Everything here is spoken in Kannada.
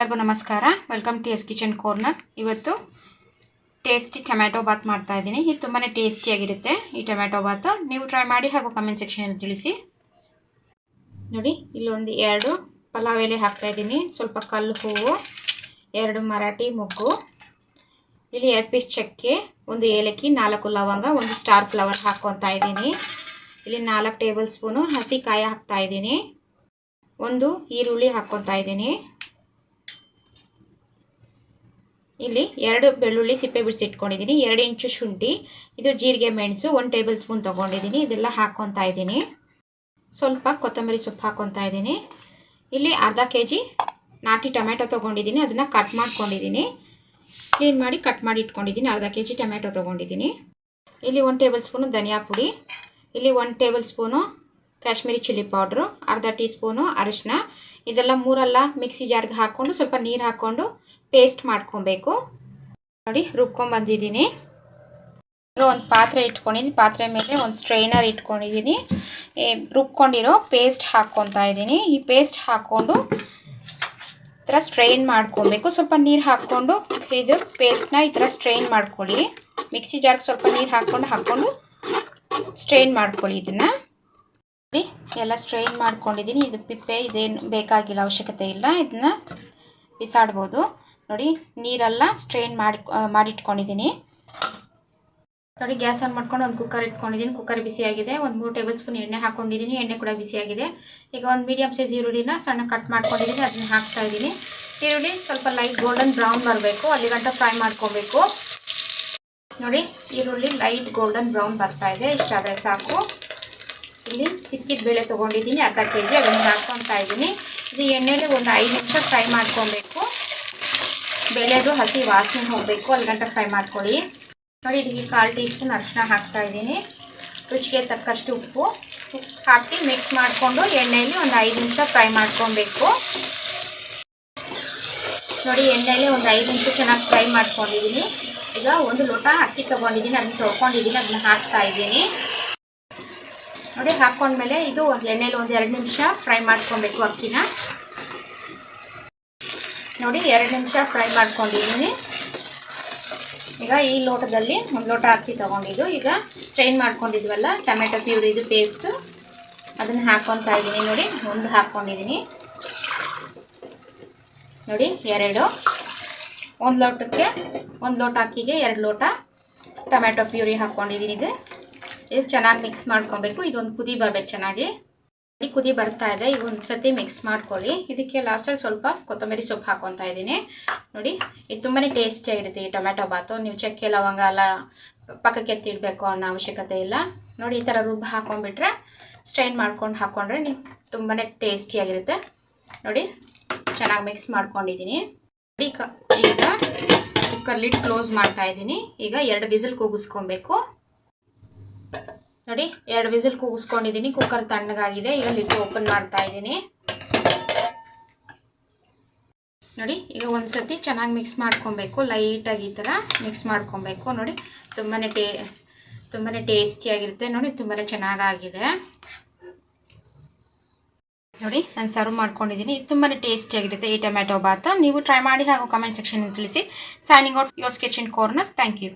ಎಲ್ಲರಿಗೂ ನಮಸ್ಕಾರ. Welcome to S kitchen corner ಇವತ್ತು ಟೇಸ್ಟಿ ಟೊಮ್ಯಾಟೊ ಬಾತ್ ಮಾಡ್ತಾ ಇದ್ದೀನಿ. ಇದು ತುಂಬಾ ಟೇಸ್ಟಿಯಾಗಿರುತ್ತೆ ಈ ಟೊಮ್ಯಾಟೊ ಬಾತ್ ನೀವು ಟ್ರೈ ಮಾಡಿ ಹಾಗೂ ಕಮೆಂಟ್ ಸೆಕ್ಷನಲ್ಲಿ ತಿಳಿಸಿ. ನೋಡಿ, ಇಲ್ಲೊಂದು ಎರಡು ಪಲಾವ್ ಎಲೆ ಹಾಕ್ತಾ ಇದ್ದೀನಿ. ಸ್ವಲ್ಪ ಕಲ್ಲು ಹೂವು, ಎರಡು ಮರಾಠಿ ಮೊಗ್ಗು, ಇಲ್ಲಿ ಎರಡು ಪೀಸ್ ಚಕ್ಕೆ, ಒಂದು ಏಲಕ್ಕಿ, ನಾಲ್ಕು ಲವಂಗ, ಒಂದು ಸ್ಟಾರ್ ಫ್ಲವರ್ ಹಾಕ್ಕೊತಾ ಇದ್ದೀನಿ. ಇಲ್ಲಿ ನಾಲ್ಕು ಟೇಬಲ್ ಸ್ಪೂನು ಹಸಿ ಕಾಯಿ ಹಾಕ್ತಾ ಇದ್ದೀನಿ. ಒಂದು ಈರುಳ್ಳಿ ಹಾಕ್ಕೊತಾ ಇದ್ದೀನಿ. ಇಲ್ಲಿ ಎರಡು ಬೆಳ್ಳುಳ್ಳಿ ಸಿಪ್ಪೆ ಬಿಡಿಸಿ ಇಟ್ಕೊಂಡಿದ್ದೀನಿ. ಎರಡು ಇಂಚು ಶುಂಠಿ, ಇದು ಜೀರಿಗೆ ಮೆಣಸು, ಒಂದು ಟೇಬಲ್ ಸ್ಪೂನ್ ತೊಗೊಂಡಿದ್ದೀನಿ. ಇದೆಲ್ಲ ಹಾಕ್ಕೊತಾ ಇದ್ದೀನಿ. ಸ್ವಲ್ಪ ಕೊತ್ತಂಬರಿ ಸೊಪ್ಪು ಹಾಕ್ಕೊತಾ ಇದ್ದೀನಿ. ಇಲ್ಲಿ ಅರ್ಧ ಕೆ ಜಿ ನಾಟಿ ಟೊಮೆಟೊ ತೊಗೊಂಡಿದ್ದೀನಿ. ಅದನ್ನು ಕಟ್ ಮಾಡ್ಕೊಂಡಿದ್ದೀನಿ. ಕ್ಲೀನ್ ಮಾಡಿ ಕಟ್ ಮಾಡಿ ಇಟ್ಕೊಂಡಿದ್ದೀನಿ. ಅರ್ಧ ಕೆ ಜಿ ಟೊಮೆಟೊ ತೊಗೊಂಡಿದ್ದೀನಿ. ಇಲ್ಲಿ ಒಂದು ಟೇಬಲ್ ಸ್ಪೂನು ಧನಿಯಾ ಪುಡಿ, ಇಲ್ಲಿ ಒಂದು tablespoon Kashmiri chilli powder, ಅರ್ಧ ಟೀ ಸ್ಪೂನು ಅರಿಶಿನ ಇದೆಲ್ಲ ಮೂರೆಲ್ಲ ಮಿಕ್ಸಿ ಜಾರ್ಗೆ ಹಾಕ್ಕೊಂಡು ಸ್ವಲ್ಪ ನೀರು ಹಾಕ್ಕೊಂಡು ಪೇಸ್ಟ್ ಮಾಡ್ಕೊಬೇಕು. ನೋಡಿ ರುಬ್ಕೊಂಡ್ಬಂದಿದ್ದೀನಿ ಒಂದು ಪಾತ್ರೆ ಇಟ್ಕೊಂಡಿದ್ದೀನಿ. ಪಾತ್ರೆ ಮೇಲೆ ಒಂದು ಸ್ಟ್ರೈನರ್ ಇಟ್ಕೊಂಡಿದ್ದೀನಿ. ರುಬ್ಕೊಂಡಿರೋ ಪೇಸ್ಟ್ ಹಾಕ್ಕೊತಾ ಇದ್ದೀನಿ. ಈ ಪೇಸ್ಟ್ ಹಾಕ್ಕೊಂಡು ಈ ಥರ ಸ್ಟ್ರೈನ್ ಮಾಡ್ಕೊಬೇಕು. ಸ್ವಲ್ಪ ನೀರು ಹಾಕ್ಕೊಂಡು ಇದು ಪೇಸ್ಟ್ನ ಈ ಥರ ಸ್ಟ್ರೈನ್ ಮಾಡ್ಕೊಳ್ಳಿ. ಮಿಕ್ಸಿ ಜಾರ್ಗೆ ಸ್ವಲ್ಪ ನೀರು ಹಾಕ್ಕೊಂಡು ಹಾಕ್ಕೊಂಡು ಸ್ಟ್ರೈನ್ ಮಾಡ್ಕೊಳ್ಳಿ ಇದನ್ನು. ಎಲ್ಲ ಸ್ಟ್ರೈನ್ ಮಾಡ್ಕೊಂಡಿದ್ದೀನಿ. ಇದು ಪಿಪ್ಪೆ, ಇದೇನು ಬೇಕಾಗಿಲ್ಲ ಅವಶ್ಯಕತೆ ಇಲ್ಲ. ಇದನ್ನ ಬಿಸಾಡ್ಬೋದು. ನೋಡಿ, ನೀರೆಲ್ಲ ಸ್ಟ್ರೈನ್ ಮಾಡಿ ಮಾಡಿಟ್ಕೊಂಡಿದ್ದೀನಿ. ನೋಡಿ, ಗ್ಯಾಸ್ ಆನ್ ಮಾಡ್ಕೊಂಡು ಒಂದು ಕುಕ್ಕರ್ ಇಟ್ಕೊಂಡಿದ್ದೀನಿ. ಕುಕ್ಕರ್ ಬಿಸಿಯಾಗಿದೆ ಒಂದು ಮೂರು ಟೇಬಲ್ ಸ್ಪೂನ್ ಎಣ್ಣೆ ಹಾಕ್ಕೊಂಡಿದ್ದೀನಿ ಎಣ್ಣೆ ಕೂಡ ಬಿಸಿಯಾಗಿದೆ ಈಗ ಒಂದು ಮೀಡಿಯಮ್ ಸೈಜ್ ಈರುಳ್ಳಿನ ಸಣ್ಣ ಕಟ್ ಮಾಡ್ಕೊಂಡಿದ್ದೀನಿ. ಅದನ್ನ ಹಾಕ್ತಾ ಇದ್ದೀನಿ. ಈರುಳ್ಳಿ ಸ್ವಲ್ಪ ಲೈಟ್ ಗೋಲ್ಡನ್ ಬ್ರೌನ್ ಬರಬೇಕು. ಅಲ್ಲಿ ಗಂಟ ಫ್ರೈ ಮಾಡ್ಕೊಬೇಕು. ನೋಡಿ, ಈರುಳ್ಳಿ ಲೈಟ್ ಗೋಲ್ಡನ್ ಬ್ರೌನ್ ಬರ್ತಾ ಇದೆ. ಇಷ್ಟಾದರೆ ಸಾಕು. ಇಲ್ಲಿ ಸಿಕ್ಕಿದ ಬೇಳೆ ತೊಗೊಂಡಿದ್ದೀನಿ, ಅರ್ಧ ಕೆ ಜಿ ಅದನ್ನು ಹಾಕ್ಕೊತಾ ಇದ್ದೀನಿ ಇದು ಎಣ್ಣೆಲಿ ಒಂದು ಐದು ನಿಮಿಷ ಫ್ರೈ ಮಾಡ್ಕೊಬೇಕು. ಬೇಳೆದು ಹಸಿ ವಾಸನೆ ಹೋಗಬೇಕು ಅಲ್ಲಿ ಗಂಟೆ ಫ್ರೈ ಮಾಡ್ಕೊಳ್ಳಿ. ನೋಡಿ, ಇದಕ್ಕೆ ಕಾಲು ಟೀ ಸ್ಪೂನ್ ಅರಿಶಿನ ಹಾಕ್ತಾ ಇದ್ದೀನಿ ರುಚಿಗೆ ತಕ್ಕಷ್ಟು ಉಪ್ಪು. ಹಾಕಿ ಮಿಕ್ಸ್ ಮಾಡಿಕೊಂಡು ಎಣ್ಣೆಯಲ್ಲಿ ಒಂದು ಐದು ನಿಮಿಷ ಫ್ರೈ ಮಾಡ್ಕೊಬೇಕು. ನೋಡಿ ಎಣ್ಣೆಯಲ್ಲಿ ಒಂದು ಐದು ನಿಮಿಷ ಚೆನ್ನಾಗಿ ಫ್ರೈ ಮಾಡ್ಕೊಂಡಿದ್ದೀನಿ ಈಗ ಒಂದು ಲೋಟ ಅಕ್ಕಿ ತೊಗೊಂಡಿದ್ದೀನಿ ಅದನ್ನ ತೊಳ್ಕೊಂಡಿದ್ದೀನಿ ಅದನ್ನ ಹಾಕ್ತಾ ಇದ್ದೀನಿ ನೋಡಿ ಹಾಕ್ಕೊಂಡ್ಮೇಲೆ ಇದು ಎಣ್ಣೆಲಿ ಒಂದು ಎರಡು ನಿಮಿಷ ಫ್ರೈ ಮಾಡ್ಕೊಬೇಕು ಅಕ್ಕಿನ. ನೋಡಿ, ಎರಡು ನಿಮಿಷ ಫ್ರೈ ಮಾಡ್ಕೊಂಡಿದ್ದೀನಿ. ಈಗ ಈ ಲೋಟದಲ್ಲಿ ಒಂದು ಲೋಟ ಅಕ್ಕಿ ತೊಗೊಂಡಿದ್ದು. ಈಗ ಸ್ಟ್ರೈನ್ ಮಾಡ್ಕೊಂಡಿದ್ವಲ್ಲ, ಟೊಮೆಟೊ ಪ್ಯೂರಿದು ಪೇಸ್ಟು ಅದನ್ನು ಹಾಕ್ಕೊತಾ ಇದ್ದೀನಿ ನೋಡಿ, ಒಂದು ಹಾಕ್ಕೊಂಡಿದ್ದೀನಿ ನೋಡಿ, ಎರಡು. ಒಂದು ಲೋಟಕ್ಕೆ, ಒಂದು ಲೋಟ ಅಕ್ಕಿಗೆ ಎರಡು ಲೋಟ ಟೊಮೆಟೊ ಪ್ಯೂರಿ ಹಾಕ್ಕೊಂಡಿದ್ದೀನಿ ಇದು. ಇದು ಚೆನ್ನಾಗಿ ಮಿಕ್ಸ್ ಮಾಡ್ಕೊಬೇಕು. ಇದೊಂದು ಕುದಿ ಬರಬೇಕು ಚೆನ್ನಾಗಿ. ಕುದಿ ಬರ್ತಾ ಇದೆ. ಈಗ ಒಂದು ಸತಿ ಮಿಕ್ಸ್ ಮಾಡ್ಕೊಳ್ಳಿ. ಇದಕ್ಕೆ ಲಾಸ್ಟಲ್ಲಿ ಸ್ವಲ್ಪ ಕೊತ್ತಂಬರಿ ಸೊಪ್ಪು ಹಾಕೊತ ಇದ್ದೀನಿ. ನೋಡಿ, ಇದು ತುಂಬಾ ಟೇಸ್ಟಿಯಾಗಿರುತ್ತೆ ಈ ಟೊಮೆಟೊ ಬಾತು. ನೀವು ಚಕ್ಕೆ ಲವಂಗ ಎಲ್ಲ ಪಕ್ಕಕ್ಕೆ ಎತ್ತಿಡಬೇಕು ಅನ್ನೋ ಅವಶ್ಯಕತೆ ಇಲ್ಲ. ನೋಡಿ, ಈ ಥರ ರುಬ್ಬ ಹಾಕೊಂಡ್ಬಿಟ್ರೆ ಸ್ಟ್ರೈನ್ ಮಾಡ್ಕೊಂಡು ಹಾಕ್ಕೊಂಡ್ರೆ ನೀವು ತುಂಬಾ ಟೇಸ್ಟಿಯಾಗಿರುತ್ತೆ ನೋಡಿ, ಚೆನ್ನಾಗಿ ಮಿಕ್ಸ್ ಮಾಡ್ಕೊಂಡಿದ್ದೀನಿ. ಈಗ ಈಗ ಕುಕ್ಕರ್ ಲಿಡ್ ಕ್ಲೋಸ್ ಮಾಡ್ತಾ ಇದ್ದೀನಿ. ಈಗ ಎರಡು ವಿಸಿಲ್ ಕೂಗಿಸ್ಕೊಬೇಕು. ನೋಡಿ, ಎರಡು ವಿಸಿಲ್ ಕೂಗಿಸ್ಕೊಂಡಿದ್ದೀನಿ ಕುಕ್ಕರ್ ತಣ್ಣಗಾಗಿದೆ. ಈಗ ಲಿಟ್ ಓಪನ್ ಮಾಡ್ತಾ ಇದ್ದೀನಿ. ನೋಡಿ, ಈಗ ಒಂದು ಸತಿ ಚೆನ್ನಾಗಿ ಮಿಕ್ಸ್ ಮಾಡ್ಕೊಬೇಕು. ಲೈಟಾಗಿ ಈ ಥರ ಮಿಕ್ಸ್ ಮಾಡ್ಕೊಬೇಕು. ನೋಡಿ ತುಂಬಾ ಟೇ ತುಂಬಾ ಟೇಸ್ಟಿಯಾಗಿರುತ್ತೆ ನೋಡಿ ತುಂಬಾ ಚೆನ್ನಾಗಾಗಿದೆ. ನೋಡಿ, ನಾನು ಸರ್ವ್ ಮಾಡ್ಕೊಂಡಿದ್ದೀನಿ ಇದು ತುಂಬಾ ಟೇಸ್ಟಿಯಾಗಿರುತ್ತೆ ಈ ಟೊಮ್ಯಾಟೊ ಬಾತ್. ನೀವು ಟ್ರೈ ಮಾಡಿ ಹಾಗೂ ಕಮೆಂಟ್ ಸೆಕ್ಷನ್ ತಿಳಿಸಿ. Signing out yours kitchen corner thank you